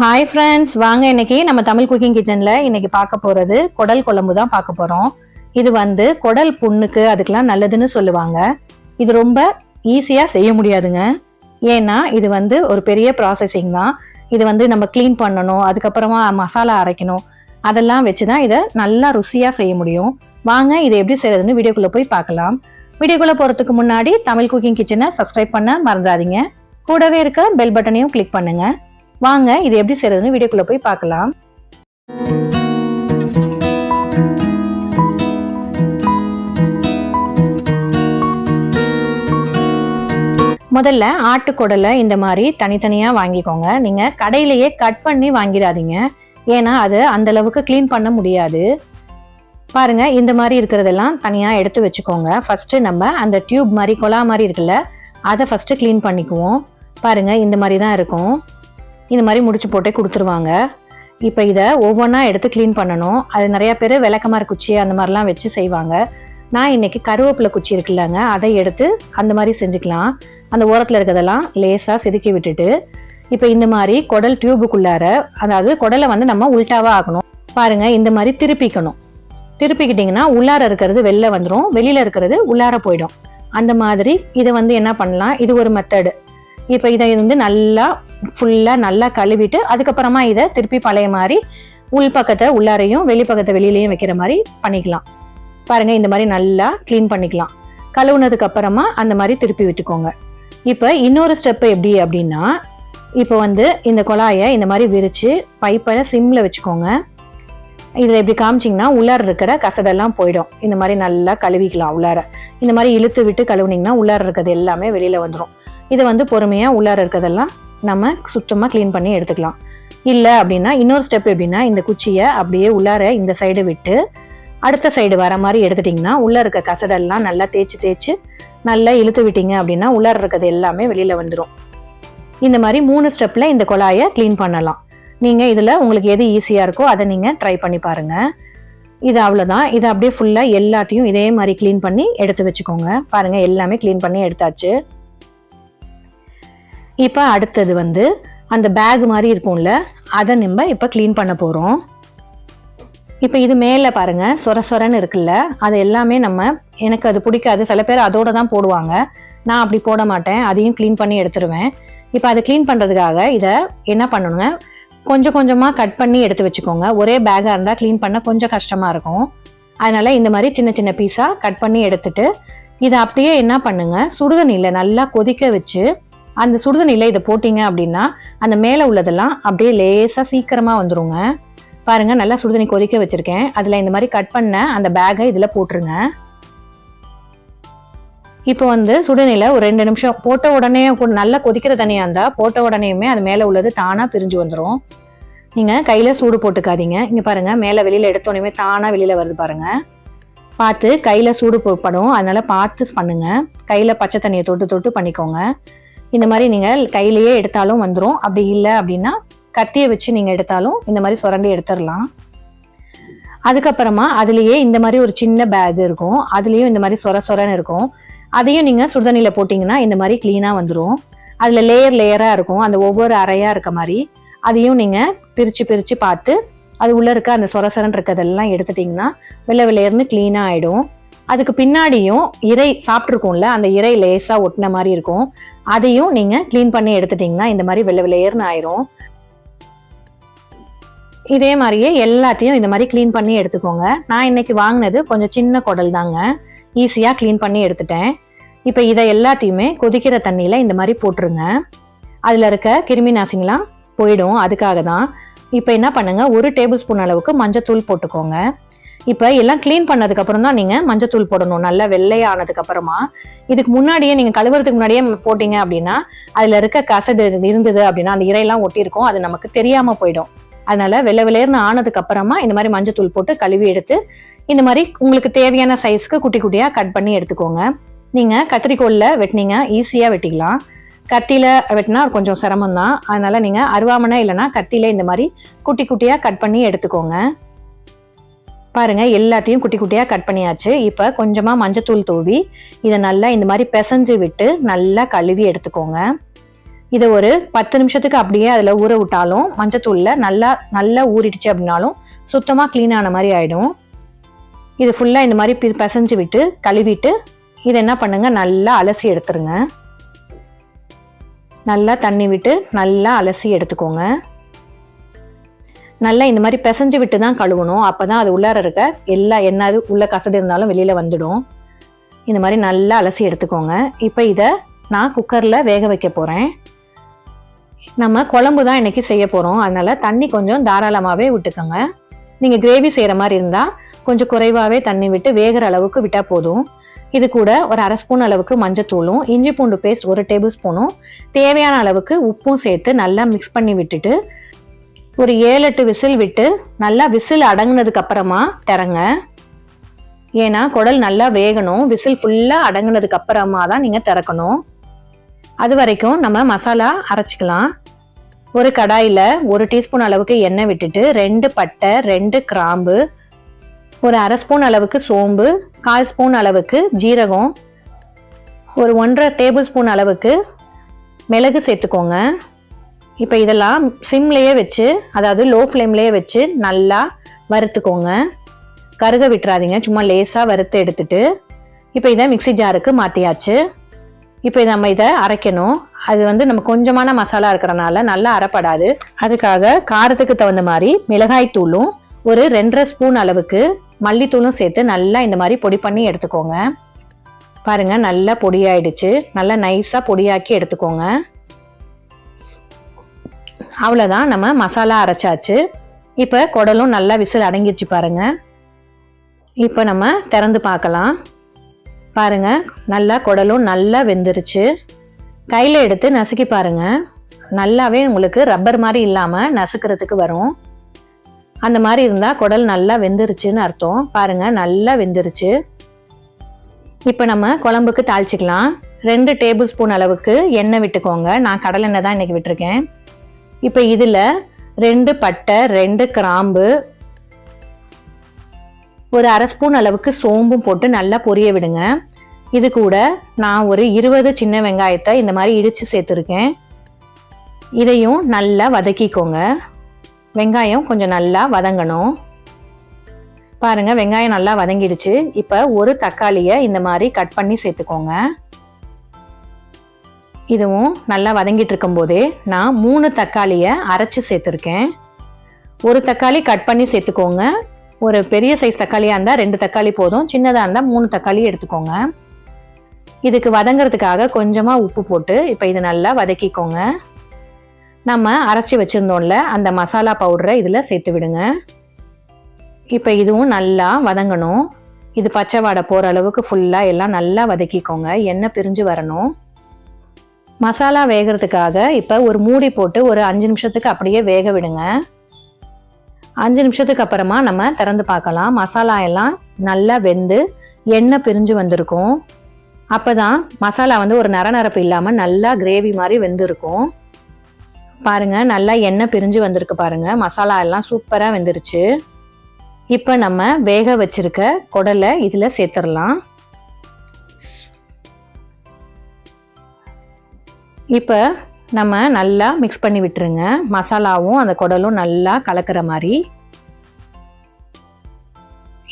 Hi friends வாங்க இன்னைக்கு நம்ம தமிழ் குக்கிங் கிச்சனில் இன்னைக்கு பார்க்க போகிறது குடல் குழம்பு தான் பார்க்க போகிறோம் இது வந்து குடல் புண்ணுக்கு அதுக்கெலாம் நல்லதுன்னு சொல்லுவாங்க. இது ரொம்ப ஈஸியாக செய்ய முடியாதுங்க. ஏன்னா இது வந்து ஒரு பெரிய ப்ராசஸிங் தான். இது வந்து நம்ம க்ளீன் பண்ணணும் அதுக்கப்புறமா மசாலா அரைக்கணும். அதெல்லாம் வச்சு தான் இதை நல்லா ருசியாக செய்ய முடியும். வாங்க இதை எப்படி செய்யறதுன்னு வீடியோக்குள்ளே போய் பார்க்கலாம். வீடியோக்குள்ளே போகிறதுக்கு முன்னாடி தமிழ் குக்கிங் கிச்சனை சப்ஸ்கிரைப் பண்ண மறந்துடாதீங்க. கூடவே இருக்க பெல் பட்டனையும் கிளிக் பண்ணுங்கள் வாங்க இது எப்படி செய்யறதுன்னு வீடியோக்குள்ள போய் பார்க்கலாம். முதல்ல ஆட்டுக்குடலை இந்த மாதிரி தனித்தனியாக வாங்கிக்கோங்க. நீங்கள் கடையிலேயே கட் பண்ணி வாங்கிடாதீங்க. ஏன்னா அது அந்தளவுக்கு க்ளீன் பண்ண முடியாது. பாருங்க இந்த மாதிரி இருக்கிறதெல்லாம் தனியாக எடுத்து வச்சுக்கோங்க. ஃபர்ஸ்ட்டு நம்ம அந்த டியூப் மாதிரி கொலா மாதிரி இருக்குல்ல அதை ஃபஸ்ட்டு க்ளீன் பண்ணிக்குவோம். பாருங்கள் இந்த மாதிரி தான் இருக்கும். இந்த மாதிரி முடிச்சு போட்டே கொடுத்துருவாங்க. இப்போ இதை ஒவ்வொன்றா எடுத்து க்ளீன் பண்ணணும். அது நிறையா பேர் விளக்கமாறு குச்சி அந்த மாதிரிலாம் வச்சு செய்வாங்க. நான் இன்னைக்கு கருவேப்பிலை குச்சி இருக்குல்லங்க அதை எடுத்து அந்த மாதிரி செஞ்சுக்கலாம். அந்த ஓரத்தில் இருக்கிறதெல்லாம் லேசாக செதுக்கி விட்டுட்டு இப்போ இந்த மாதிரி குடல் டியூபுக்குள்ளார அதாவது குடலை வந்து நம்ம உல்ட்டாவாக ஆகணும். பாருங்கள் இந்த மாதிரி திருப்பிக்கணும். திருப்பிக்கிட்டிங்கன்னா உள்ளார இருக்கிறது வெளில வந்துடும் வெளியில் இருக்கிறது உள்ளார போயிடும். அந்த மாதிரி இதை வந்து என்ன பண்ணலாம்? இது ஒரு மெத்தடு இப்போ இதை வந்து நல்லா ஃபுல்லாக நல்லா கழுவிட்டு அதுக்கப்புறமா இதை திருப்பி பழைய மாதிரி உள் பக்கத்தை உள்ளாரையும் வெளி பக்கத்தை வெளியிலையும் வைக்கிற மாதிரி பண்ணிக்கலாம். பாருங்கள் இந்த மாதிரி நல்லா க்ளீன் பண்ணிக்கலாம். கழுவுனதுக்கு அப்புறமா அந்த மாதிரி திருப்பி விட்டுக்கோங்க. இப்போ இன்னொரு ஸ்டெப்பு எப்படி அப்படின்னா இப்போ வந்து இந்த குழாயை இந்த மாதிரி விரித்து பைப்பை சிம்மில் வச்சுக்கோங்க. இதில் இப்படி காமிச்சிங்கன்னா உள்ளார இருக்கிற கசடெல்லாம் போயிடும். இந்த மாதிரி நல்லா கழுவிக்கலாம் உள்ளார. இந்த மாதிரி இழுத்து விட்டு கழுவுனிங்கன்னா உள்ளார இருக்கிறது எல்லாமே வெளியில் வந்துடும் இதை வந்து பொறுமையாக உள்ளார இருக்கிறதெல்லாம் நம்ம சுத்தமாக க்ளீன் பண்ணி எடுத்துக்கலாம். இல்லை அப்படின்னா இன்னொரு ஸ்டெப் எப்படின்னா இந்த குச்சியை அப்படியே உள்ளார இந்த சைடு விட்டு அடுத்த சைடு வர மாதிரி எடுத்துட்டிங்கன்னா உள்ளே இருக்க கசடெல்லாம் நல்லா தேய்ச்சி தேய்ச்சி நல்லா இழுத்து விட்டீங்க அப்படின்னா உள்ளார இருக்கிறது எல்லாமே வெளியில் வந்துடும் இந்த மாதிரி மூணு ஸ்டெப்பில் இந்த குழாயை க்ளீன் பண்ணலாம். நீங்கள் இதில் உங்களுக்கு எது ஈஸியாக இருக்கோ அதை நீங்கள் ட்ரை பண்ணி பாருங்கள் இது அவ்வளோதான் இதை அப்படியே ஃபுல்லாக எல்லாத்தையும் இதே மாதிரி க்ளீன் பண்ணி எடுத்து வச்சுக்கோங்க. பாருங்கள் எல்லாமே க்ளீன் பண்ணி எடுத்தாச்சு. இப்போ அடுத்தது வந்து அந்த பேக் மாதிரி இருக்கும்ல அதை நம்ம இப்போ க்ளீன் பண்ண போகிறோம் இப்போ இது மேலே பாருங்கள் சொர சொரன்னு இருக்குல்ல அது எல்லாமே நம்ம எனக்கு அது பிடிக்காது. சில பேர் அதோட தான் போடுவாங்க. நான் அப்படி போட மாட்டேன் அதையும் க்ளீன் பண்ணி எடுத்துருவேன். இப்போ அதை க்ளீன் பண்ணுறதுக்காக இதை என்ன பண்ணணுங்க கொஞ்சம் கொஞ்சமாக கட் பண்ணி எடுத்து வச்சுக்கோங்க. ஒரே பேக்காக இருந்தால் க்ளீன் பண்ண கொஞ்சம் கஷ்டமாக இருக்கும். அதனால் இந்த மாதிரி சின்ன சின்ன பீஸாக கட் பண்ணி எடுத்துட்டு இதை அப்படியே என்ன பண்ணுங்கள் சுடுதண்ணியில் நல்லா கொதிக்க வச்சு அந்த சுடுதண்ணியில் இதை போட்டிங்க அப்படின்னா அந்த மேலே உள்ளதெல்லாம் அப்படியே லேசாக சீக்கிரமாக வந்துருங்க. பாருங்கள் நல்லா சுடுதண்ணி கொதிக்க வச்சுருக்கேன். அதில் இந்த மாதிரி கட் பண்ண அந்த பேகை இதில் போட்டுருங்க. இப்போ வந்து சுடுதண்ணியில் ஒரு ரெண்டு நிமிஷம் போட்ட உடனே கொ- நல்லா கொதிக்கிற தண்ணியாக இருந்தால் போட்ட உடனேயுமே அது மேலே உள்ளது தானாக பிரிஞ்சு வந்துடும் நீங்கள் கையில் சூடு போட்டுக்காதீங்க. இங்கே பாருங்கள் மேலே வெளியில் எடுத்தோடனே தானாக வெளியில் வருது பாருங்கள் பார்த்து கையில் சூடு படும். அதனால் பார்த்து பண்ணுங்கள் கையில் பச்சை தண்ணியை தொட்டு தொட்டு பண்ணிக்கோங்க. இந்த மாதிரி நீங்கள் கையிலேயே எடுத்தாலும் வந்துடும் அப்படி இல்லை அப்படின்னா கத்தியை வச்சு நீங்கள் எடுத்தாலும் இந்த மாதிரி சுரண்டி எடுத்துடலாம். அதுக்கப்புறமா அதுலேயே இந்த மாதிரி ஒரு சின்ன பேக் இருக்கும். அதுலேயும் இந்த மாதிரி சொர சொரன்னு இருக்கும். அதையும் நீங்கள் சுடுதண்ணியில் போட்டிங்கன்னா இந்த மாதிரி க்ளீனாக வந்துடும் அதில் லேயர் லேயராக இருக்கும். அந்த ஒவ்வொரு அறையாக இருக்க மாதிரி அதையும் நீங்கள் பிரித்து பிரித்து பார்த்து அது உள்ளே இருக்க அந்த சொர சொரன் இருக்கிறதெல்லாம் எடுத்துட்டிங்கன்னா வெள்ளை வெள்ளையர்னு க்ளீனாக ஆகிடும் அதுக்கு பின்னாடியும் இறை சாப்பிட்ருக்கோம்ல அந்த இறை லேசாக ஒட்டின மாதிரி இருக்கும். அதையும் நீங்கள் க்ளீன் பண்ணி எடுத்துட்டிங்கன்னா இந்த மாதிரி வெள்ளை வெள்ளையர்னு ஆயிரும். இதே மாதிரியே எல்லாத்தையும் இந்த மாதிரி க்ளீன் பண்ணி எடுத்துக்கோங்க. நான் இன்னைக்கு வாங்கினது கொஞ்சம் சின்ன குடல் தாங்க. ஈஸியாக க்ளீன் பண்ணி எடுத்துட்டேன். இப்போ இதை எல்லாத்தையுமே கொதிக்கிற தண்ணியில் இந்த மாதிரி போட்டுருங்க. அதில் இருக்க கிருமி நாசினிலாம் போயிடும். அதுக்காக தான். இப்போ என்ன பண்ணுங்கள் ஒரு டேபிள் ஸ்பூன் அளவுக்கு மஞ்சத்தூள் போட்டுக்கோங்க. இப்போ எல்லாம் க்ளீன் பண்ணதுக்கப்புறம் தான் நீங்கள் மஞ்சத்தூள் போடணும். நல்லா வெள்ளையானதுக்கப்புறமா இதுக்கு முன்னாடியே நீங்கள் கழுவுறதுக்கு முன்னாடியே போட்டிங்க அப்படின்னா அதில் இருக்க கசடு இருந்தது அப்படின்னா அந்த இறையெல்லாம் ஒட்டியிருக்கும். அது நமக்கு தெரியாமல் போயிடும். அதனால வெள்ளை வெள்ளையர்னு ஆனதுக்கப்புறமா இந்த மாதிரி மஞ்சத்தூள் போட்டு கழுவி எடுத்து இந்த மாதிரி உங்களுக்கு தேவையான சைஸ்க்கு குட்டி குட்டியாக கட் பண்ணி எடுத்துக்கோங்க. நீங்கள் கத்திரிக்கோலில் வெட்டினீங்க ஈஸியாக வெட்டிக்கலாம். கத்தியில் வெட்டினா கொஞ்சம் சிரமம் தான் அதனால் நீங்கள் அருவாமனை இல்லைனா கத்தியில் இந்த மாதிரி குட்டி குட்டியாக கட் பண்ணி எடுத்துக்கோங்க. பாருங்கள் எல்லாத்தையும் குட்டி குட்டியாக கட் பண்ணியாச்சு. இப்போ கொஞ்சமாக மஞ்சத்தூள் தூவி இதை நல்லா இந்த மாதிரி பிசைஞ்சு விட்டு நல்லா கழுவி எடுத்துக்கோங்க. இதை ஒரு பத்து நிமிஷத்துக்கு அப்படியே அதில் ஊற விட்டாலும் மஞ்சத்தூளில் நல்லா நல்லா ஊறிடுச்சு அப்படின்னாலும் சுத்தமாக க்ளீன் ஆன மாதிரி ஆகிடும் இது ஃபுல்லாக இந்த மாதிரி பி- பிசைஞ்சு விட்டு கழுவிட்டு இதை என்ன பண்ணுங்கள் நல்லா அலசி எடுத்துருங்க. நல்லா தண்ணி விட்டு நல்லா அலசி எடுத்துக்கோங்க. நல்லா இந்த மாதிரி பிசைஞ்சு விட்டு தான் கழுவணும். அப்போ தான் அது உள்ளார இருக்க எல்லா என்ன உள்ளே உள்ள கசடு இருந்தாலும் வெளியில் வந்துடும். இந்த மாதிரி நல்லா அலசி எடுத்துக்கோங்க. இப்போ இதை நான் குக்கரில் வேக வைக்க போகிறேன் நம்ம குழம்பு தான் இன்றைக்கி செய்ய போகிறோம் அதனால் தண்ணி கொஞ்சம் தாராளமாகவே விட்டுக்கோங்க. நீங்கள் கிரேவி செய்கிற மாதிரி இருந்தால் கொஞ்சம் குறைவாகவே தண்ணி விட்டு வேகிற அளவுக்கு விட்டால் போதும். இது கூட ஒரு அரை ஸ்பூன் அளவுக்கு மஞ்சத்தூளும் இஞ்சி பூண்டு பேஸ்ட் ஒரு டேபிள் ஸ்பூனும் தேவையான அளவுக்கு உப்பும் சேர்த்து நல்லா மிக்ஸ் பண்ணி விட்டுட்டு ஒரு ஏழு எட்டு விசில் விட்டு நல்லா விசில் அடங்குனதுக்கு அப்புறமா திறங்க ஏன்னா குடல் நல்லா வேகணும். விசில் ஃபுல்லாக அடங்குனதுக்கு அப்புறமா தான் நீங்கள் திறக்கணும். அது வரைக்கும் நம்ம மசாலா அரைச்சிக்கலாம். ஒரு கடாயில் ஒரு டீஸ்பூன் அளவுக்கு எண்ணெய் விட்டுட்டு ரெண்டு பட்டை ரெண்டு கிராம்பு ஒரு அரை ஸ்பூன் அளவுக்கு சோம்பு கால் ஸ்பூன் அளவுக்கு ஜீரகம் ஒரு ஒன்றரை டேபிள் ஸ்பூன் அளவுக்கு மிளகு சேர்த்துக்கோங்க. இப்போ இதெல்லாம் சிம்லேயே வச்சு அதாவது லோ ஃப்ளேம்லேயே வச்சு நல்லா வறுத்துக்கோங்க. கருக விட்டுறாதீங்க சும்மா லேசாக வறுத்து எடுத்துட்டு. இப்போ இதை மிக்ஸி ஜாருக்கு மாற்றியாச்சு இப்போ நம்ம இதை அரைக்கணும். அது வந்து நம்ம கொஞ்சமான மசாலா இருக்கிறனால நல்லா அரைப்படாது. அதுக்காக காரத்துக்கு தகுந்த மாதிரி மிளகாய் தூளும் ஒரு ரெண்டரை ஸ்பூன் அளவுக்கு மல்லித்தூளும் சேர்த்து நல்லா இந்த மாதிரி பொடி பண்ணி எடுத்துக்கோங்க. பாருங்க நல்லா பொடியாயிடுச்சு நல்லா நைஸாக பொடியாக்கி எடுத்துக்கோங்க. அவ்வளோதான் நம்ம மசாலா அரைச்சாச்சு. இப்போ குடலும் நல்லா விசில் அடங்கிடுச்சு பாருங்க. இப்போ நம்ம திறந்து பார்க்கலாம். பாருங்கள் நல்லா குடலும் நல்லா வெந்துருச்சு. கையில் எடுத்து நசுக்கி பாருங்க. நல்லாவே உங்களுக்கு ரப்பர் மாதிரி இல்லாமல் நசுக்கிறதுக்கு வரும். அந்த மாதிரி இருந்தால் குடல் நல்லா வெந்துருச்சுன்னு அர்த்தம். பாருங்க நல்லா வெந்துருச்சு. இப்போ நம்ம குழம்புக்கு தாளிச்சிக்கலாம். ரெண்டு டேபிள் ஸ்பூன் அளவுக்கு எண்ணெய் விட்டுக்கோங்க. நான் கடலை எண்ணெய் தான் இன்றைக்கி விட்டுருக்கேன். இப்போ இதில் ரெண்டு பட்டை ரெண்டு கிராம்பு ஒரு அரை ஸ்பூன் அளவுக்கு சோம்பும் போட்டு நல்லா பொரிய விடுங்க. இது கூட நான் ஒரு இருபது சின்ன வெங்காயத்தை இந்த மாதிரி இடித்து சேர்த்துருக்கேன். இதையும் நல்லா வதக்கிக்கோங்க. வெங்காயம் கொஞ்சம் நல்லா வதங்கணும். பாருங்கள் வெங்காயம் நல்லா வதங்கிடுச்சு. இப்போ ஒரு தக்காளியை இந்த மாதிரி கட் பண்ணி சேர்த்துக்கோங்க. இதுவும் நல்லா வதங்கிட்டு இருக்கும்போதே நான் மூணு தக்காளியை அரைச்சி சேர்த்துருக்கேன். ஒரு தக்காளி கட் பண்ணி சேர்த்துக்கோங்க. ஒரு பெரிய சைஸ் தக்காளியாக இருந்தால் ரெண்டு தக்காளி போதும். சின்னதாக இருந்தால் மூணு தக்காளி எடுத்துக்கோங்க. இதுக்கு வதங்கிறதுக்காக கொஞ்சமாக உப்பு போட்டு இப்போ இது நல்லா வதக்கிக்கோங்க. நம்ம அரைச்சி வச்சுருந்தோம்ல அந்த மசாலா பவுடரை இதில் சேர்த்து விடுங்க. இப்போ இதுவும் நல்லா வதங்கணும். இது பச்சை வாடை போகிற அளவுக்கு ஃபுல்லாக எல்லாம் நல்லா வதக்கிக்கோங்க. எண்ணெய் பிரிஞ்சு வரணும். மசாலா வேகிறதுக்காக இப்போ ஒரு மூடி போட்டு ஒரு அஞ்சு நிமிஷத்துக்கு அப்படியே வேக விடுங்க. அஞ்சு நிமிஷத்துக்கு அப்புறமா நம்ம திறந்து பார்க்கலாம். மசாலா எல்லாம் நல்லா வெந்து எண்ணெய் பிரிஞ்சு வந்திருக்கும். அப்போ தான் மசாலா வந்து ஒரு நரநரப்பு இல்லாமல் நல்லா கிரேவி மாதிரி வெந்திருக்கும். பாருங்க நல்லா எண்ணெய் பிரிஞ்சு வந்திருக்கு பாருங்கள் மசாலா எல்லாம் சூப்பராக வெந்துருச்சு. இப்போ நம்ம வேக வச்சிருக்க குடலை இதில் சேர்த்துடலாம். இப்போ நம்ம நல்லா மிக்ஸ் பண்ணி விட்டுருங்க. மசாலாவும் அந்த குடலும் நல்லா கலக்கிற மாதிரி.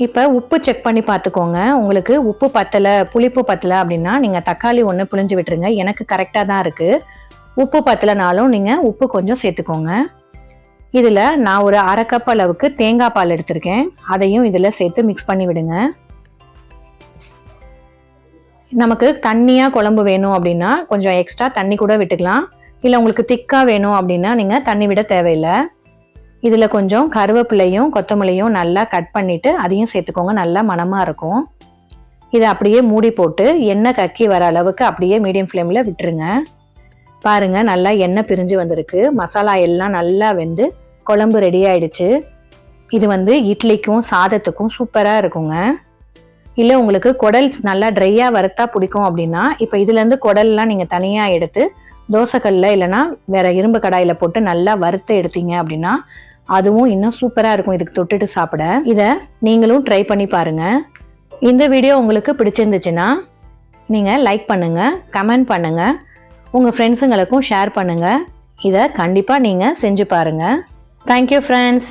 இப்போ உப்பு செக் பண்ணி பார்த்துக்கோங்க. உங்களுக்கு உப்பு பத்தலை புளிப்பு பத்தலை அப்படின்னா நீங்கள் தக்காளி ஒன்று புளிஞ்சு விட்டுருங்க. எனக்கு கரெக்டாக தான் இருக்குது உப்பு பத்தலைனாலும் நீங்கள் உப்பு கொஞ்சம் சேர்த்துக்கோங்க. இதில் நான் ஒரு அரை கப் அளவுக்கு தேங்காய் பால் எடுத்திருக்கேன். அதையும் இதில் சேர்த்து மிக்ஸ் பண்ணி விடுங்க. நமக்கு தண்ணியாக குழம்பு வேணும் அப்படின்னா கொஞ்சம் எக்ஸ்ட்ரா தண்ணி கூட விட்டுக்கலாம். இல்லை உங்களுக்கு திக்காக வேணும் அப்படின்னா நீங்கள் தண்ணி விட தேவையில்லை. இதில் கொஞ்சம் கருவேப்பிலையும் கொத்தமல்லியும் நல்லா கட் பண்ணிவிட்டு அதையும் சேர்த்துக்கோங்க. நல்லா மணமாக இருக்கும். இதை அப்படியே மூடி போட்டு எண்ணெய் கக்கி வர அளவுக்கு அப்படியே மீடியம் ஃப்ளேமில் விட்டுருங்க. பாருங்கள் நல்லா எண்ணெய் பிரிஞ்சு வந்திருக்கு. மசாலா எல்லாம் நல்லா வெந்து குழம்பு ரெடி ஆயிடுச்சு. இது வந்து இட்லிக்கும் சாதத்துக்கும் சூப்பராக இருக்குங்க. இல்லை உங்களுக்கு குடல் நல்லா ட்ரையாக வறுத்தா பிடிக்கும் அப்படின்னா இப்போ இதுலேருந்து குடல்லாம் நீங்கள் தனியாக எடுத்து தோசைக்கல்ல இல்லைன்னா வேற இரும்பு கடாயில் போட்டு நல்லா வறுத்து எடுத்தீங்க அப்படின்னா அதுவும் இன்னும் சூப்பராக இருக்கும். இதுக்கு தொட்டுட்டு சாப்பிட. இதை நீங்களும் ட்ரை பண்ணி பாருங்கள் இந்த வீடியோ உங்களுக்கு பிடிச்சிருந்துச்சுன்னா நீங்கள் லைக் பண்ணுங்கள் கமெண்ட் பண்ணுங்கள் உங்கள் ஃப்ரெண்ட்ஸுங்களுக்கும் ஷேர் பண்ணுங்கள் இதை கண்டிப்பாக நீங்கள் செஞ்சு பாருங்கள் தேங்க்யூ ஃப்ரெண்ட்ஸ்